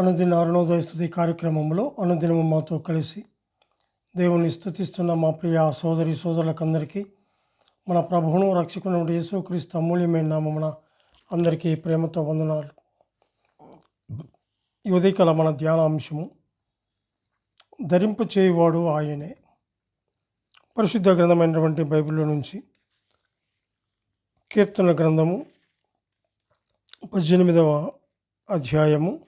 అనుదిన అరుణోదయ స్థుతి కార్యక్రమంలో అనుదినము మాతో కలిసి దేవుని స్థుతిస్తున్న మా ప్రియ సోదరి సోదరులకందరికీ మన ప్రభువును రక్షకుడు యేసుక్రీస్తు అమూల్యమైన నామమున అందరికీ ప్రేమతో వందనాలు. ఈ మన మన ధ్యానాంశము ధరింపు చేయువాడు ఆయనే. పరిశుద్ధ గ్రంథమైనటువంటి బైబిల్లో నుంచి కీర్తన గ్రంథము పద్దెనిమిదవ అధ్యాయము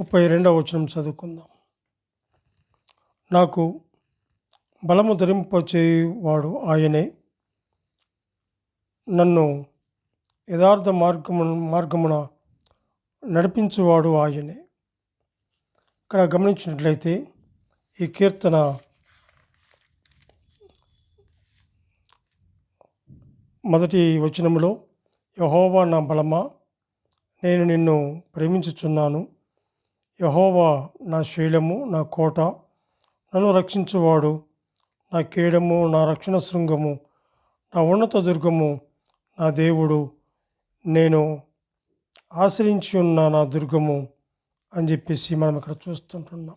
ముప్పై రెండవ వచనం చదువుకుందాం. నాకు బలము ధరింపచేవాడు ఆయనే. నన్ను యథార్థ మార్గము మార్గమున నడిపించువాడు ఆయనే. ఇక్కడ గమనించినట్లయితే ఈ కీర్తన మొదటి వచనములో యహోవా నా బలమా? నేను నిన్ను ప్రేమించుచున్నాను. యహోవా నా శైలము నా కోట. నన్ను రక్షించువాడు. నా కేడము నా రక్షణ శృంగము నా ఉన్నత దుర్గము నా దేవుడు. నేను ఆశ్రయించి ఉన్న నా దుర్గము అని చెప్పేసి మనం ఇక్కడ చూస్తుంటున్నాం.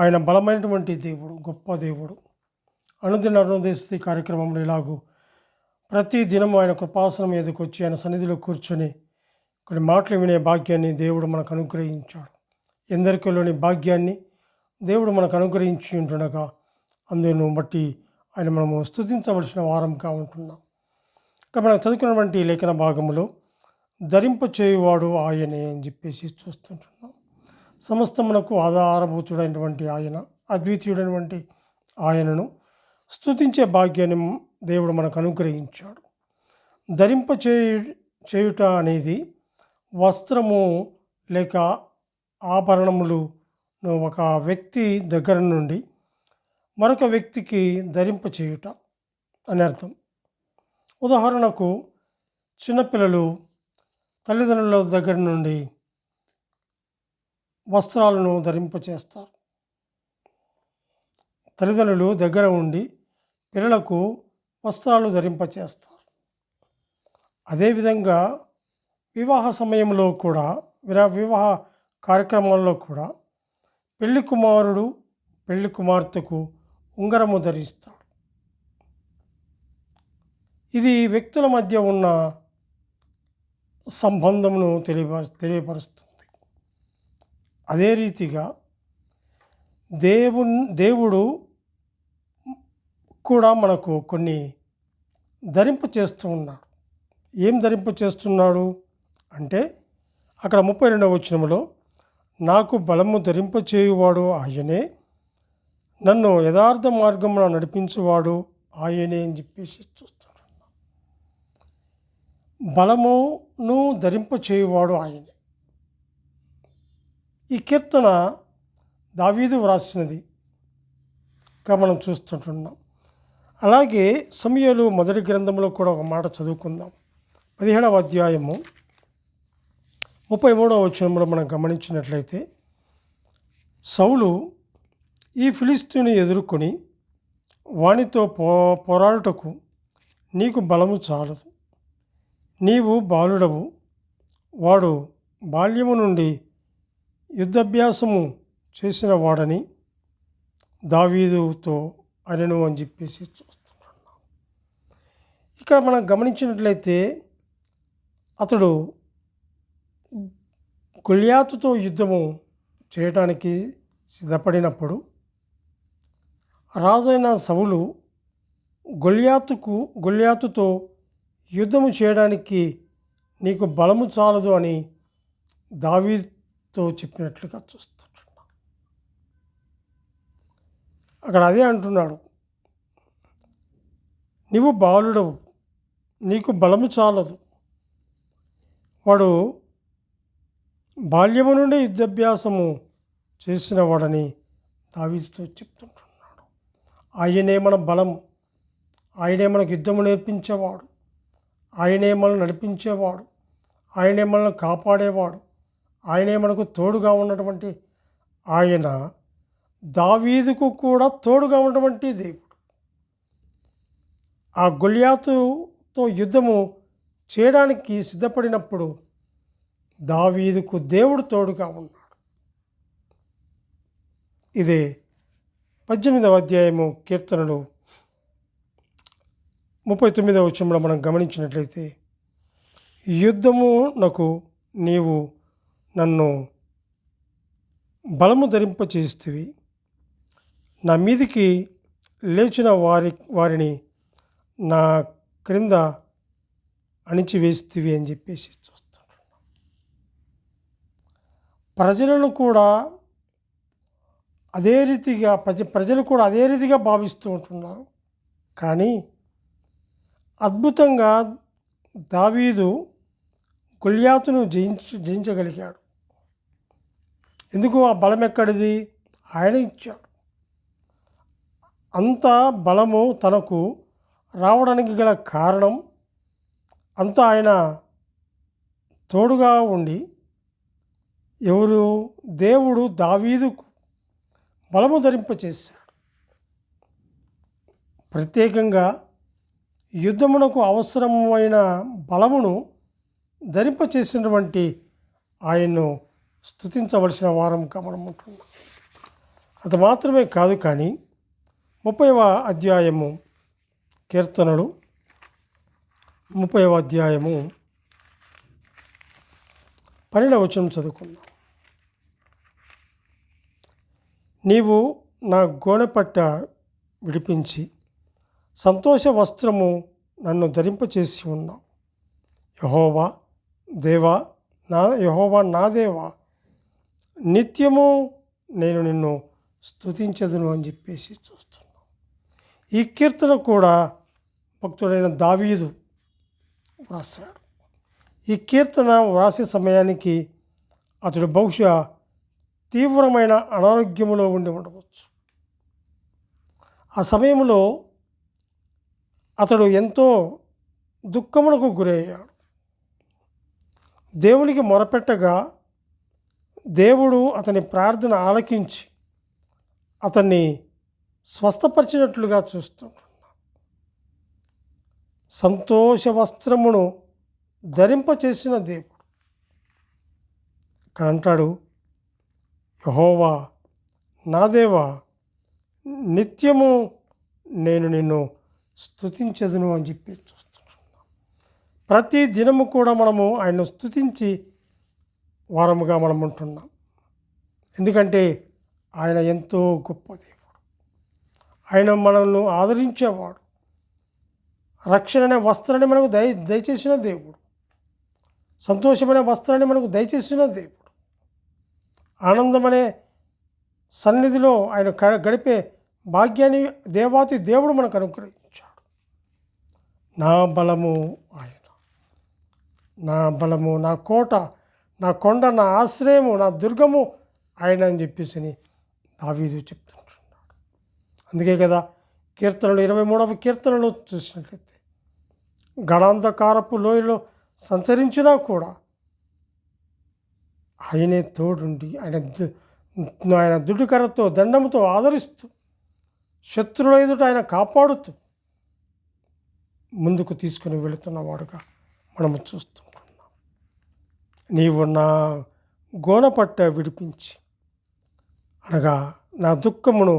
ఆయన బలమైనటువంటి దేవుడు గొప్ప దేవుడు. అనుదిన అరుణోదయ కార్యక్రమంలో ఇలాగూ ప్రతి దినము ఆయన కృపాసనం మీదకి వచ్చి ఆయన సన్నిధిలో కూర్చొని కొన్ని మాటలు వినే భాగ్యాన్ని దేవుడు మనకు అనుగ్రహించాడు. ఎందరికీలోని భాగ్యాన్ని దేవుడు మనకు అనుగ్రహించి ఉంటుండగా అందును బట్టి ఆయన మనము స్థుతించవలసిన వారంగా ఉంటున్నాం. ఇక్కడ మనం చదువుకున్నటువంటి లేఖన భాగంలో ధరింప చేయువాడు ఆయనే అని చెప్పేసి చూస్తుంటున్నాం. సమస్తమునకు ఆధారభూతుడైనటువంటి ఆయన అద్వితీయుడైనటువంటి ఆయనను స్థుతించే భాగ్యాన్ని దేవుడు మనకు అనుగ్రహించాడు. ధరింప చేయు చేయుట అనేది వస్త్రము లేక ఆభరణములు ఒక వ్యక్తి దగ్గర నుండి మరొక వ్యక్తికి ధరింప చేయుట అని అర్థం. ఉదాహరణకు చిన్నపిల్లలు తల్లిదండ్రుల దగ్గర నుండి వస్త్రాలను ధరింప చేస్తారు. తల్లిదండ్రులు దగ్గర ఉండి పిల్లలకు వస్త్రాలు ధరింపచేస్తారు అదేవిధంగా వివాహ సమయంలో కూడా విరా వివాహ కార్యక్రమాల్లో కూడా పెళ్ళి కుమారుడు పెళ్ళి కుమార్తెకు ఉంగరము ధరిస్తాడు. ఇది వ్యక్తుల మధ్య ఉన్న సంబంధమును తెలియ తెలియపరుస్తుంది. అదే రీతిగా దేవు దేవుడు కూడా మనకు కొన్ని ధరింపు చేస్తూ ఉన్నాడు. ఏం ధరింపు చేస్తున్నాడు అంటే అక్కడ ముప్పై రెండవ వచనంలో నాకు బలము ధరింప చేయువాడు ఆయనే. నన్ను యథార్థ మార్గంలో నడిపించువాడు ఆయనే అని చెప్పేసి చూస్తున్నాడు బలమును ధరింప చేయువాడు ఆయనే. ఈ కీర్తన దావీదు వ్రాసినది. మనం చూస్తుంటున్నాం. అలాగే సమయలు మొదటి గ్రంథంలో కూడా ఒక మాట చదువుకుందాం. పదిహేడవ అధ్యాయము. ముప్పై మూడవ వచనంలో మనం గమనించినట్లయితే సౌలు ఈ ఫిలిస్తీని ఎదుర్కొని వానితో పో పోరాడుటకు నీకు బలము చాలదు. నీవు బాలుడవు. వాడు బాల్యము నుండి యుద్ధాభ్యాసము చేసిన వాడని దావీదుతో అనను అని చెప్పేసి చూస్తున్నాను ఇక్కడ మనం గమనించినట్లయితే అతడు గుళ్యాతుతో యుద్ధము చేయటానికి సిద్ధపడినప్పుడు రాజైన సవులు గొల్యాతుకు గొల్యాతుతో యుద్ధము చేయడానికి నీకు బలము చాలదు అని దావీతో చెప్పినట్లుగా చూస్తున్నాం అక్కడ అదే అంటున్నాడు. నీవు బాలుడవు నీకు బలము చాలదు. వాడు బాల్యము నుండి యుద్ధాభ్యాసము చేసిన వాడని దావీతో చెప్తుంటున్నాడు. ఆయనే మన బలం. ఆయనే మనకు యుద్ధము నేర్పించేవాడు. ఆయనే మనల్ని నడిపించేవాడు. ఆయనే మనల్ని కాపాడేవాడు. ఆయనే మనకు తోడుగా ఉన్నటువంటి ఆయన దావీదుకు కూడా తోడుగా ఉన్నటువంటి దేవుడు. ఆ గుళ్యాతుతో యుద్ధము చేయడానికి సిద్ధపడినప్పుడు దావీదుకు దేవుడు తోడుగా ఉన్నాడు. ఇదే పద్దెనిమిదవ అధ్యాయము కీర్తనలు ముప్పై తొమ్మిదవ వచ్చంలో మనం గమనించినట్లయితే యుద్ధము నాకు నీవు నన్ను బలము ధరింపచేస్తువి. నా మీదికి లేచిన వారి వారిని నా క్రింద అణిచివేస్తువి అని చెప్పేసి చూస్తున్నాడు ప్రజలను కూడా అదే రీతిగా ప్రజ ప్రజలు కూడా అదే రీతిగా భావిస్తూ ఉంటున్నారు. కానీ అద్భుతంగా దావీదు గుళ్యాతును జయించ జయించగలిగాడు. ఎందుకు? ఆ బలం ఎక్కడిది? ఆయన ఇచ్చాడు. అంత బలము తనకు రావడానికి గల కారణం అంతా ఆయన తోడుగా ఉండి ఎవరు? దేవుడు దావీదుకు బలము ధరింపచేశాడు. ప్రత్యేకంగా యుద్ధమునకు అవసరమైన బలమును ధరింపచేసినటువంటి ఆయన్ను స్థుతించవలసిన వారంగా మనం ఉంటున్నాం అది మాత్రమే కాదు కానీ ముప్పైవ అధ్యాయము కీర్తనలు ముప్పైవ అధ్యాయము పన్నెండవ వచనం చదువుకుందాం. నీవు నా గోనెపట్ట విడిపించి సంతోష వస్త్రము నన్ను ధరింపచేసి ఉన్నావు. యహోవా దేవా నా యహోవా నా దేవా నిత్యము నేను నిన్ను స్తుతించదును అని చెప్పేసి చూస్తున్నాం ఈ కీర్తన కూడా భక్తుడైన దావీదు వ్రాసాడు ఈ కీర్తన వ్రాసే సమయానికి అతడు బహుశా తీవ్రమైన అనారోగ్యములో ఉండి ఉండవచ్చు. ఆ సమయంలో అతడు ఎంతో దుఃఖమునకు గురయ్యాడు. దేవునికి మొరపెట్టగా దేవుడు అతని ప్రార్థన ఆలకించి అతన్ని స్వస్థపరిచినట్లుగా చూస్తుంటున్నాం సంతోష వస్త్రమును ధరింపచేసిన దేవుడు. ఇక్కడ అంటాడు యహోవా నా దేవా నిత్యము నేను నిన్ను స్తుతించదును అని చెప్పి చూస్తున్నాం. ప్రతి దినము కూడా మనము ఆయన్ను స్థుతించి వారముగా మనం ఉంటున్నాం. ఎందుకంటే ఆయన ఎంతో గొప్ప దేవుడు. ఆయన మనల్ని ఆదరించేవాడు. రక్షణ అనే వస్త్రాన్ని మనకు దయ దయచేసిన దేవుడు. సంతోషమైన వస్త్రాన్ని మనకు దయచేసిన దేవుడు. ఆనందమనే సన్నిధిలో ఆయన గడిపే భాగ్యాన్ని దేవాతి దేవుడు మనకు అనుగ్రహించాడు. నా బలము ఆయన. నా బలము నా కోట నా కొండ నా ఆశ్రయము నా దుర్గము ఆయన అని చెప్పేసి అని దావీదు చెప్తుంటున్నాడు. అందుకే కదా కీర్తనలు ఇరవై మూడవ కీర్తనలో చూసినట్లయితే గణాంధకారపు లోయలో సంచరించినా కూడా ఆయనే తోడుండి ఆయన ఆయన దుడ్డుకరతో దండముతో ఆదరిస్తూ శత్రువుల ఎదుట ఆయన కాపాడుతూ ముందుకు తీసుకుని వెళుతున్నవాడుగా మనము చూస్తుంటున్నాం నీవు నా గోనపట్ట విడిపించి అనగా నా దుఃఖమును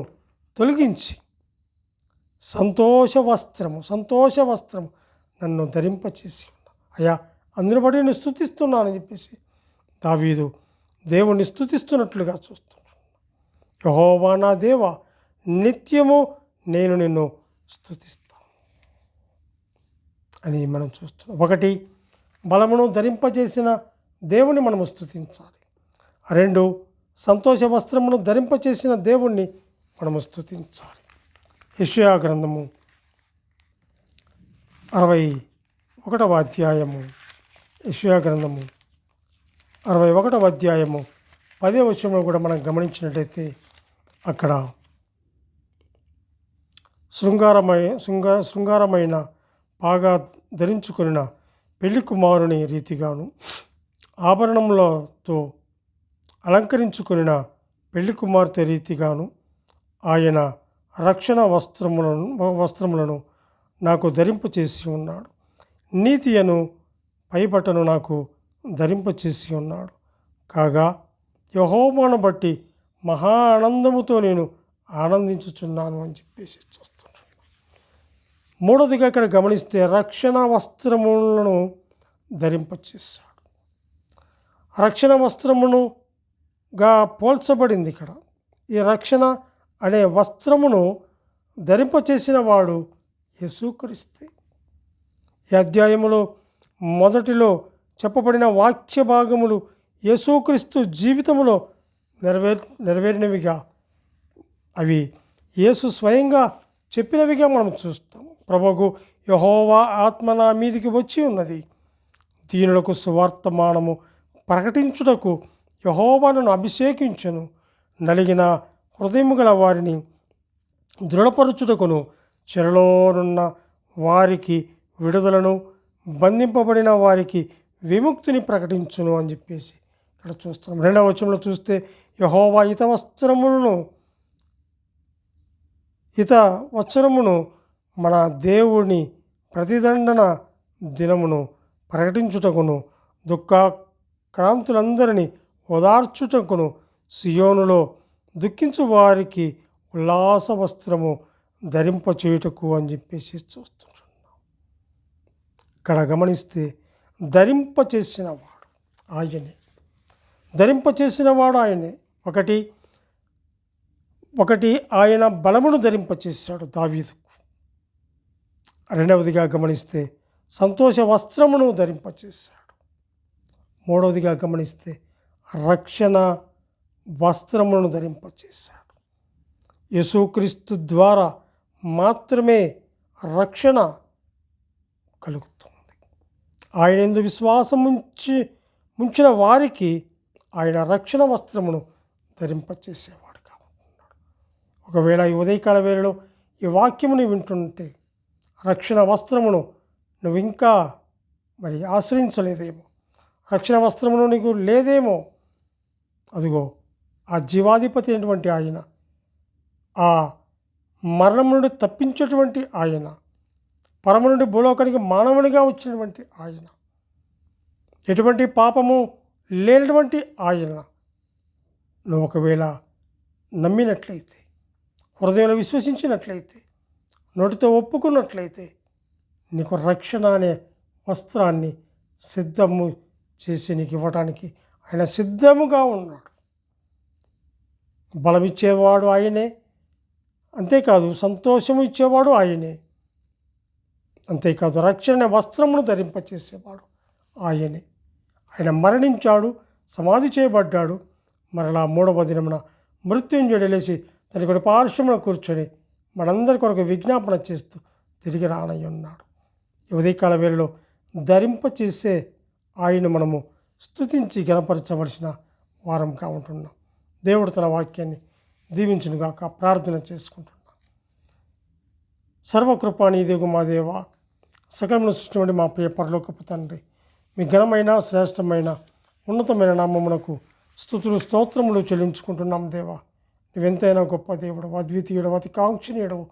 తొలగించి సంతోష వస్త్రము సంతోష వస్త్రము నన్ను ధరింపచేసి ఉన్నా అయ్యా అందుని బట్టి నేను స్థుతిస్తున్నానని చెప్పేసి దావీదు దేవుణ్ణి స్థుతిస్తున్నట్లుగా చూస్తున్నాడు. యహోవా నా దేవ నిత్యము నేను నిన్ను స్థుతిస్తాను అని మనం చూస్తున్నాం. ఒకటి బలమును ధరింపజేసిన దేవుణ్ణి మనము స్థుతించాలి రెండు సంతోష వస్త్రమును ధరింపచేసిన దేవుణ్ణి మనము స్థుతించాలి యెషయా గ్రంథము అరవై ఒకటవ అధ్యాయము. యెషయా గ్రంథము అరవై ఒకటవ అధ్యాయము పదే వచ్చంలో కూడా మనం గమనించినట్లయితే అక్కడ శృంగారమై శృంగార శృంగారమైన బాగా ధరించుకున్న పెళ్ళి కుమారుని రీతిగాను ఆభరణములతో అలంకరించుకున్న పెళ్ళి కుమార్తె రీతిగాను ఆయన రక్షణ వస్త్రములను వస్త్రములను నాకు ధరింపు చేసి ఉన్నాడు. నీతి అను పైబట్టను నాకు ధరింపచేసి ఉన్నాడు. కాగా యహోమాను బట్టి మహా ఆనందముతో నేను ఆనందించుచున్నాను అని చెప్పేసి చూస్తున్నాను మూడవదిగా ఇక్కడ గమనిస్తే రక్షణ వస్త్రములను ధరింపచేశాడు రక్షణ వస్త్రమునుగా పోల్చబడింది ఇక్కడ. ఈ రక్షణ అనే వస్త్రమును ధరింపచేసిన వాడు యేసుక్రీస్తే. ఈ అధ్యాయములో మొదటిలో చెప్పబడిన వాక్య భాగములు యేసుక్రీస్తు జీవితములో నెరవేర్ నెరవేరినవిగా. అవి యేసు స్వయంగా చెప్పినవిగా మనం చూస్తాం. ప్రభుకు యహోవా ఆత్మ నా మీదికి వచ్చి ఉన్నది. దీనులకు సువార్తమానము ప్రకటించుటకు యహోవాను అభిషేకించును. నలిగిన హృదయము గల వారిని దృఢపరచుటకును చెరలోనున్న వారికి విడుదలను బంధింపబడిన వారికి విముక్తిని ప్రకటించును అని చెప్పేసి ఇక్కడ చూస్తున్నాం. రెండవ వచనంలో చూస్తే యహోవా ఇత వస్త్రములను ఇత వస్త్రమును మన దేవుని ప్రతిదండన దినమును ప్రకటించుటకును దుఃఖక్రాంతులందరినీ ఓదార్చుటకును సియోనులో దుఃఖించు వారికి ఉల్లాస వస్త్రము ధరింపచేయుటకు అని చెప్పేసి చూస్తున్నాం. ఇక్కడ గమనిస్తే ధరింపచేసినవాడు ఆయనే. ధరింపచేసినవాడు ఆయనే. ఒకటి ఒకటి ఆయన బలమును ధరింపచేశాడు దావీదుకు. రెండవదిగా గమనిస్తే సంతోష వస్త్రమును ధరింపచేశాడు. మూడవదిగా గమనిస్తే రక్షణ వస్త్రమును ధరింపచేశాడు. యేసుక్రీస్తు ద్వారా మాత్రమే రక్షణ కలుగుతుంది. ఆయన ఎందు విశ్వాసం ఉంచి ముంచిన వారికి ఆయన రక్షణ వస్త్రమును ధరింపచేసేవాడు కాబట్టి ఒకవేళ ఈ ఉదయకాల వేళలో ఈ వాక్యముని వింటుంటే రక్షణ వస్త్రమును నువ్వు ఇంకా మరి ఆశ్రయించలేదేమో? రక్షణ వస్త్రమును నీకు లేదేమో? అదిగో ఆ జీవాధిపతి అయినటువంటి ఆయన ఆ మరణం నుండి తప్పించేటువంటి ఆయన పరమ నుండి భూలోకానికి మానవునిగా వచ్చినటువంటి ఆయన. ఎటువంటి పాపము లేనటువంటి ఆయన నువ్వు ఒకవేళ నమ్మినట్లయితే హృదయంలో విశ్వసించినట్లయితే నోటితో ఒప్పుకున్నట్లయితే నీకు రక్షణ అనే వస్త్రాన్ని సిద్ధము చేసి నీకు ఇవ్వడానికి ఆయన సిద్ధముగా ఉన్నాడు. బలమిచ్చేవాడు ఆయనే. అంతేకాదు సంతోషము ఇచ్చేవాడు ఆయనే. అంతేకాదు రక్షణ వస్త్రమును ధరింపచేసేవాడు ఆయనే. ఆయన మరణించాడు సమాధి చేయబడ్డాడు. మరలా మూడవ దినమున మృత్యుంజయుడు లేచి తన కొడు పార్శ్వమున కూర్చొని మనందరి కొరకు విజ్ఞాపన చేస్తూ తిరిగి రానయ్య ఉన్నాడు ఉదయకాల వేళలో ధరింపచేసే ఆయన మనము స్తుతించి గణపరచవలసిన వారంగా ఉంటున్నాం దేవుడు తన వాక్యాన్ని దీవించునుగాక ప్రార్థన చేసుకుంటున్నాం. సర్వకృపాణి దేగు మా దేవా సకలమును సృష్టి మా ప్రియ పరలోకపు తండ్రి. మీ ఘనమైన శ్రేష్టమైన ఉన్నతమైన నామమునకు స్థుతులు స్తోత్రములు చెల్లించుకుంటున్నాం దేవా. నువ్వెంతైనా గొప్ప దేవుడు అద్వితీయుడు అతి కాంక్షణీయుడవు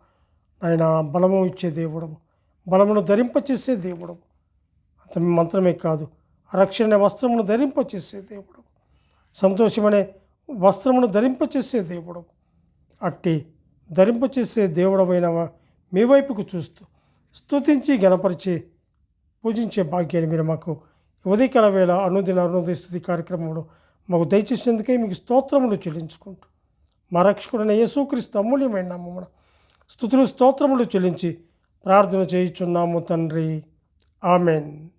ఆయన బలము ఇచ్చే దేవుడవు బలమును ధరింపచేసే దేవుడవు. అంత మంత్రమే కాదు రక్షణ వస్త్రమును ధరింపచేసే దేవుడు సంతోషమనే వస్త్రమును ధరింపచేసే దేవుడు అట్టి ధరింపచేసే దేవుడమైన మీ వైపుకు చూస్తూ స్తుతించి గణపరిచి పూజించే భాగ్యాన్ని మీరు మాకు ఉదయకాల వేళ అనుదిన అరుణోదయ స్థుతి కార్యక్రమంలో మాకు దయచేసినందుకే మీకు స్తోత్రములు చెల్లించుకుంటూ. మా రక్షకుడైన యేసుక్రీస్తు అమూల్యమైన నామమున స్థుతులు స్తోత్రములు చెల్లించి ప్రార్థన చేయుచున్నాము తండ్రి. ఆమెన్.